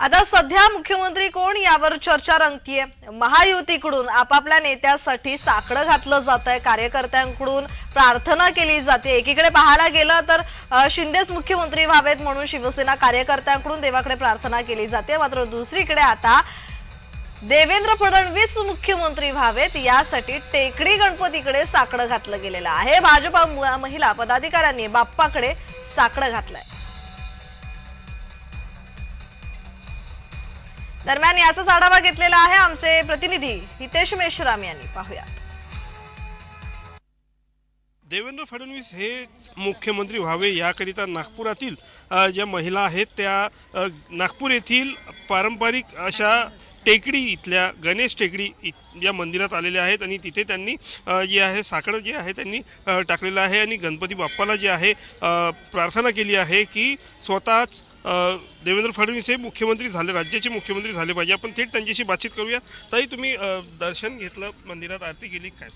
आता सध्या मुख्यमंत्री कोण यावर चर्चा रंगतीये? महायुतीकडून आपापल्या नेत्यासाठी साकडं घातलं जात आहे कार्यकर्त्यांकडून प्रार्थना केली जाते. एकीकडे पाहायला गेलं तर शिंदेच मुख्यमंत्री व्हावेत म्हणून शिवसेना कार्यकर्त्यांकडून देवाकडे प्रार्थना केली जाते. मात्र दुसरीकडे आता देवेंद्र फडणवीस मुख्यमंत्री व्हावेत यासाठी टेकडी गणपतीकडे साकडं घातलं गेलेलं आहे. भाजपा महिला पदाधिकाऱ्यांनी बाप्पाकडे साकडं घातलंय. दरम्यान याचाच आढावा घेतलेला आहे आमचे प्रतिनिधी हितेश मेश्राम यांनी. पाहूया देवेंद्र फडणवीस हेच मुख्यमंत्री व्हावे याकरिता नागपुरातील ज्या महिला आहेत त्या नागपूर येथील पारंपरिक अशा टेकडी इथल्या गणेश टेकडी इ- या मंदिरात आलेल्या आहेत आणि तिथे त्यांनी जे आहे साकडं जे आहे त्यांनी टाकलेलं आहे आणि गणपती बाप्पाला जे आहे प्रार्थना केली आहे की स्वतःच देवेंद्र फडणवीस हे मुख्यमंत्री झाले राज्याचे मुख्यमंत्री झाले पाहिजे. आपण थेट त्यांच्याशी बातचीत करूया. ताई तुम्ही दर्शन घेतलं मंदिरात आरती केली काय?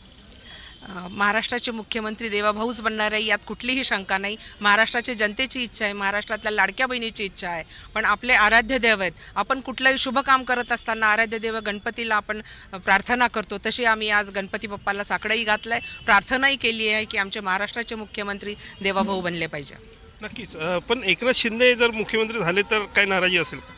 महाराष्ट्राचे मुख्यमंत्री देवाभाऊच बनणार आहे यात कुठलीही शंका नाही. महाराष्ट्राच्या जनतेची इच्छा आहे महाराष्ट्रातल्या लाडक्या बहिणीची इच्छा आहे. पण आपले आराध्य देव आहेत. आपण कुठलंही शुभ काम करत असताना आराध्य देव गणपतीला आपण प्रार्थना करतो. तशी आम्ही आज गणपती बाप्पाला साकडंही घातलं आहे प्रार्थनाही केली आहे की आमचे महाराष्ट्राचे मुख्यमंत्री देवाभाऊ बनले पाहिजे. नक्कीच. अ, पण एकनाथ शिंदे जर मुख्यमंत्री झाले तर काय नाराजी असेल का?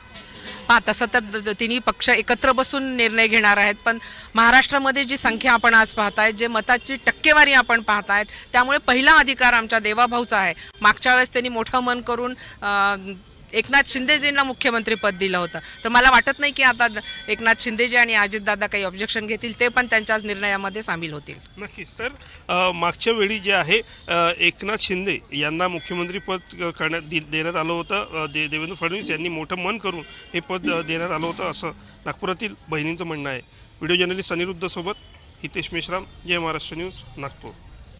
पहा तसं तर द- द- तिन्ही पक्ष एकत्र बसून निर्णय घेणार आहेत पण महाराष्ट्रामध्ये जी संख्या आपण आज पाहतायत जे मताची टक्केवारी आपण पाहतायत त्यामुळे पहिला अधिकार आमच्या देवाभाऊचा आहे. मागच्या वेळेस त्यांनी मोठं मन करून अं, एकनाथ शिंदेजींना मुख्यमंत्रीपद दिलं होतं. तर मला वाटत नाही की आता एकनाथ शिंदेजी आणि अजितदादा काही ऑब्जेक्शन घेतील ते पण त्यांच्याच निर्णयामध्ये सामील होतील. नक्कीच. तर मागच्या वेळी जे आहे एकनाथ शिंदे यांना मुख्यमंत्रीपद करण्यात दि- देण्यात आलं होतं. दे देवेंद्र फडणवीस यांनी मोठं मन करून हे पद देण्यात आलं होतं असं नागपुरातील बहिणींचं म्हणणं आहे. व्हिडिओ जर्नलिस्ट अनिरुद्धसोबत हितेश मेश्राम जय महाराष्ट्र न्यूज नागपूर.